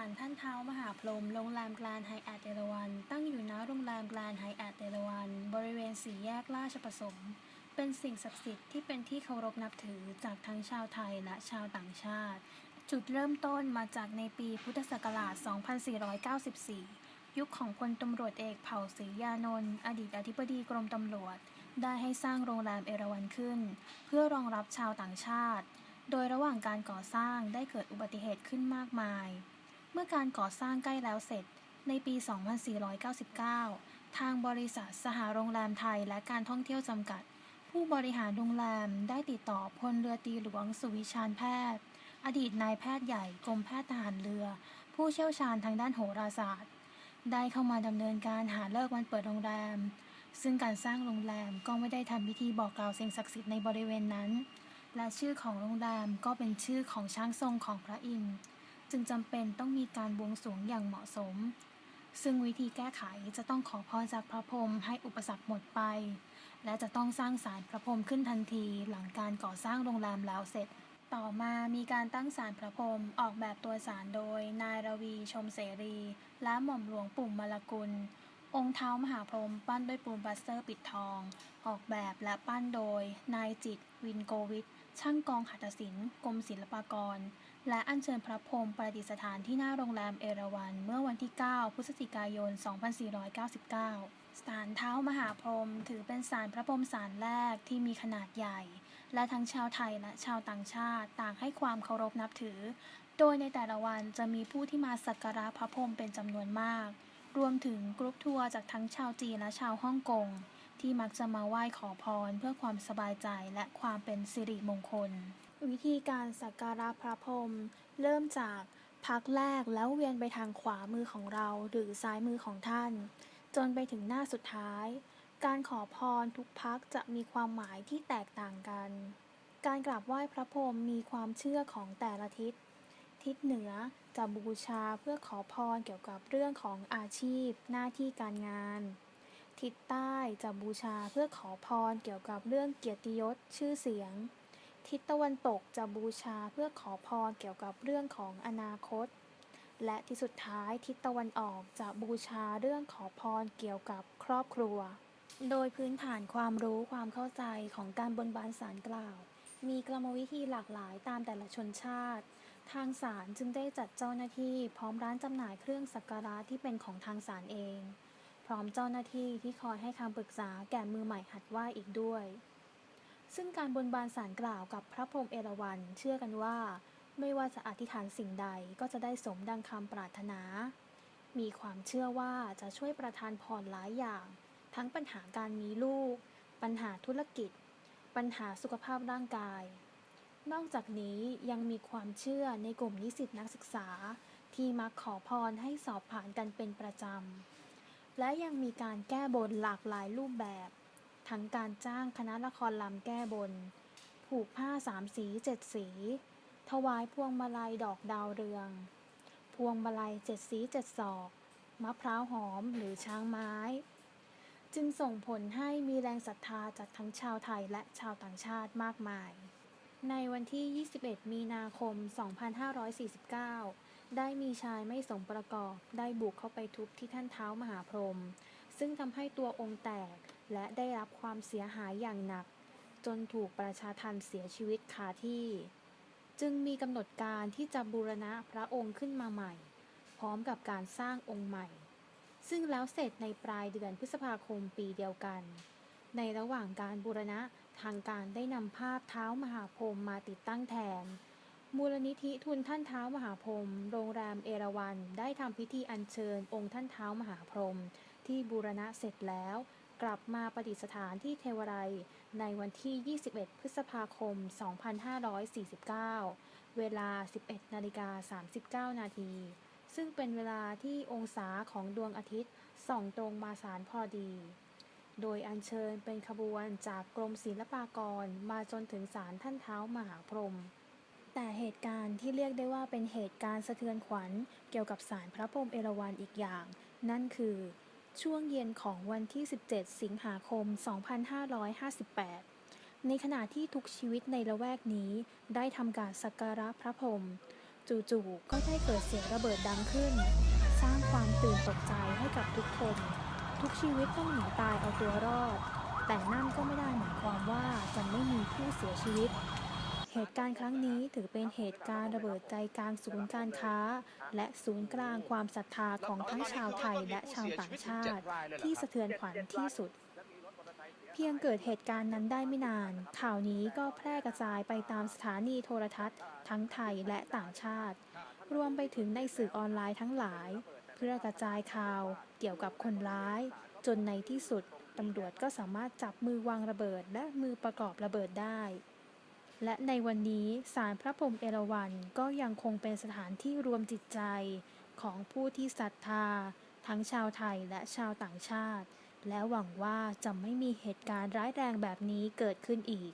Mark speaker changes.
Speaker 1: าลท่านเท้ามหาพรหมโรงแรมแกรนไฮแอทเอราวัน ตั้งอยู่ณโรงแรมแกรนไฮแอทเอราวัน บริเวณสี่แยกราชประสงค์เป็นสิ่งศักดิ์สิทธิ์ที่เป็นที่เคารพนับถือจากทั้งชาวไทยและชาวต่างชาติ จุดเริ่มต้นมาจากในปีพุทธศักราช 2494 ยุคของพลตำรวจเอกเผ่าศรียานนท์อดีตอธิบดีกรมตำรวจ ได้ให้สร้างโรงแรมเอราวันขึ้น เพื่อรองรับชาวต่างชาติ โดยระหว่างการก่อสร้างได้เกิดอุบัติเหตุขึ้นมากมาย มื่อการก่อสร้างใกล้แล้วเสร็จ ในปี 2499 ทางบริษัทสหโรงแรมไทยและการท่องเที่ยวจำกัด ผู้บริหารโรงแรมได้ติดต่อพลเรือตรีหลวงสุวิชาญแพทย์ อดีตนายแพทย์ใหญ่กรมแพทย์ทหารเรือ ผู้เชี่ยวชาญทางด้านโหราศาสตร์ ได้เข้ามาดำเนินการหาเลิกวันเปิดโรงแรม ซึ่งการสร้างโรงแรมก็ไม่ได้ทำพิธีบอกกล่าวสิ่งศักดิ์สิทธิ์ในบริเวณนั้น และชื่อของโรงแรมก็เป็นชื่อของช้างทรงของพระอินทร์ จึงจำเป็นต้องมีการบวงสรวงอย่างเหมาะสม ซึ่งวิธีแก้ไขจะต้องขอพรจากพระพรหมให้อุปสรรคหมดไป และจะต้องสร้างศาลพระพรหมขึ้นทันทีหลังการก่อสร้างโรงแรมแล้วเสร็จ ต่อมามีการตั้งศาลพระพรหมออกแบบตัวศาลโดย นายรวีชมเสรี และหม่อมหลวงปุ่มมลกุล องค์เท้ามหาพรหมปั้นด้วยปูนปลาสเตอร์ปิดทอง ออกแบบและปั้นโดย นายจิต วินโกวิทช่างกองหัตถศิลป์กรมศิลปากร และอัญเชิญพระพรหมประดิษฐานที่หน้าโรงแรมเอราวันเมื่อวันที่ 9 พฤศจิกายน 2499ศาลเท้ามหาพรหมถือเป็นศาลพระพรหมศาลแรกที่มีขนาดใหญ่ และทั้งชาวไทยและชาวต่างชาติต่างให้ความเคารพนับถือ โดยในแต่ละวันจะมีผู้ที่มาสักการะพระพรหมเป็นจำนวนมาก รวมถึงกรุ๊ปทัวร์จากทั้งชาวจีนและชาวฮ่องกงที่มักจะมาไหว้ขอพรเพื่อความสบายใจและความเป็นสิริมงคล วิธีการสักการะพระพรหมเริ่มจากพักแรกแล้วเวียนไปทางขวามือของเราหรือซ้ายมือของท่าน จนไปถึงหน้าสุดท้าย การขอพรทุกพักจะมีความหมายที่แตกต่างกัน การกราบไหว้พระพรหมมีความเชื่อของแต่ละทิศ ทิศเหนือจะบูชาเพื่อขอพรเกี่ยวกับเรื่องของอาชีพ หน้าที่การงาน ทิศใต้จะบูชาเพื่อขอพรเกี่ยวกับเรื่องเกียรติยศชื่อเสียง ทิศตะวันตกจะบูชาเพื่อขอพรเกี่ยวกับเรื่องของอนาคต และที่สุดท้ายทิศตะวันออกจะบูชาเรื่องขอพรเกี่ยวกับครอบครัว โดยพื้นฐานความรู้ความเข้าใจของการบนบานสารกล่าว มีกรรมวิธีหลากหลายตามแต่ละชนชาติ ทางศาลจึงได้จัดเจ้าหน้าที่พร้อมร้านจำหน่ายเครื่องสักการะที่เป็นของทางศาลเอง พร้อมเจ้าหน้าที่ที่คอยให้คำปรึกษาแก่มือใหม่หัดไหวอีกด้วย ซึ่งการบนบานสารกล่าวกับพระพรหมเอราวัณเชื่อกันว่า ไม่ว่าจะอธิษฐานสิ่งใดก็จะได้สมดังคำปรารถนา มีความเชื่อว่าจะช่วยประทานพรหลายอย่าง ทั้งปัญหาการมีลูก ปัญหาธุรกิจ ปัญหาสุขภาพร่างกาย นอกจากนี้ยังมีความเชื่อในกลุ่มนิสิตนักศึกษา ที่มักขอพรให้สอบผ่านกันเป็นประจำและยังมีการแก้บนหลากหลายรูปแบบ ทั้งการจ้างคณะละครลำแก้บน ผูกผ้าสามสีเจ็ดสี ถวายพวงมาลัยดอกดาวเรือง พวงมาลัยเจ็ดสีเจ็ดศอก มะพร้าวหอมหรือช้างไม้ จึงส่งผลให้มีแรงศรัทธาจากทั้งชาวไทยและชาวต่างชาติมากมาย ในวันที่ 21 มีนาคม 2549 ได้มีชายไม่สมประกอบได้บุกเข้าไปทุบที่ท่านเท้ามหาพรหมซึ่งทำให้ตัวองค์แตก และได้รับความเสียหายอย่างหนัก จนถูกประชาทันเสียชีวิตคาที่ จึงมีกำหนดการที่จะบูรณะพระองค์ขึ้นมาใหม่ พร้อมกับการสร้างองค์ใหม่ ซึ่งแล้วเสร็จในปลายเดือนพฤษภาคมปีเดียวกัน ในระหว่างการบูรณะทางการได้นำภาพเท้ามหาพรหมมาติดตั้งแทนมูลนิธิทุนท่านเท้ามหาพรหมโรงแรมเอราวันได้ทำพิธีอัญเชิญองค์ท่านเท้ามหาพรหมที่บูรณะเสร็จแล้ว กลับมาประดิษฐานที่เทวไรยในวันที่ 21 พฤษภาคม 2549 เวลา 11นาฬิกา39 นาที ซึ่งเป็นเวลาที่องศาของดวงอาทิตย์ส่องตรงมาสารพอดี โดยอัญเชิญเป็นขบวนจากกรมศิลปากรมาจนถึงศาลท่านเท้ามหาพรหมแต่เหตุการณ์ที่เรียกได้ว่าเป็นเหตุการณ์สะเทือนขวัญเกี่ยวกับศาลพระพรหมเอราวัณอีกอย่าง นั่นคือ ช่วงเย็นของวันที่ 17 สิงหาคม 2558 ในขณะที่ทุกชีวิตในละแวกนี้ได้ทำการสักการะพระพรหมจู่ๆก็ได้เกิดเสียงระเบิดดังขึ้น สร้างความตื่นตกใจให้กับทุกคน ทุกชีวิตต้องหนีตายเอาตัวรอด แต่นั่นก็ไม่ได้หมายความว่าจะไม่มีผู้เสียชีวิต เหตุการณ์ครั้งนี้ถือเป็นเหตุการณ์ระเบิดใจกลางศูนย์การค้า และศูนย์กลางความศรัทธาของทั้งชาวไทยและชาวต่างชาติ ที่สะเทือนขวัญที่สุดเพียงเกิดเหตุการณ์นั้นได้ไม่นาน ข่าวนี้ก็แพร่กระจายไปตามสถานีโทรทัศน์ ทั้งไทยและต่างชาติ รวมไปถึงในสื่อออนไลน์ทั้งหลาย เพื่อกระจายข่าวเกี่ยวกับคนร้าย จนในที่สุดตำรวจก็สามารถจับมือวางระเบิดและมือประกอบระเบิดได้ และในวันนี้ศาลพระพรหมเอราวัณก็ยังคงเป็นสถานที่รวมจิตใจของผู้ที่ศรัทธา ทั้งชาวไทยและชาวต่างชาติ และหวังว่าจะไม่มีเหตุการณ์ร้ายแรงแบบนี้เกิดขึ้นอีก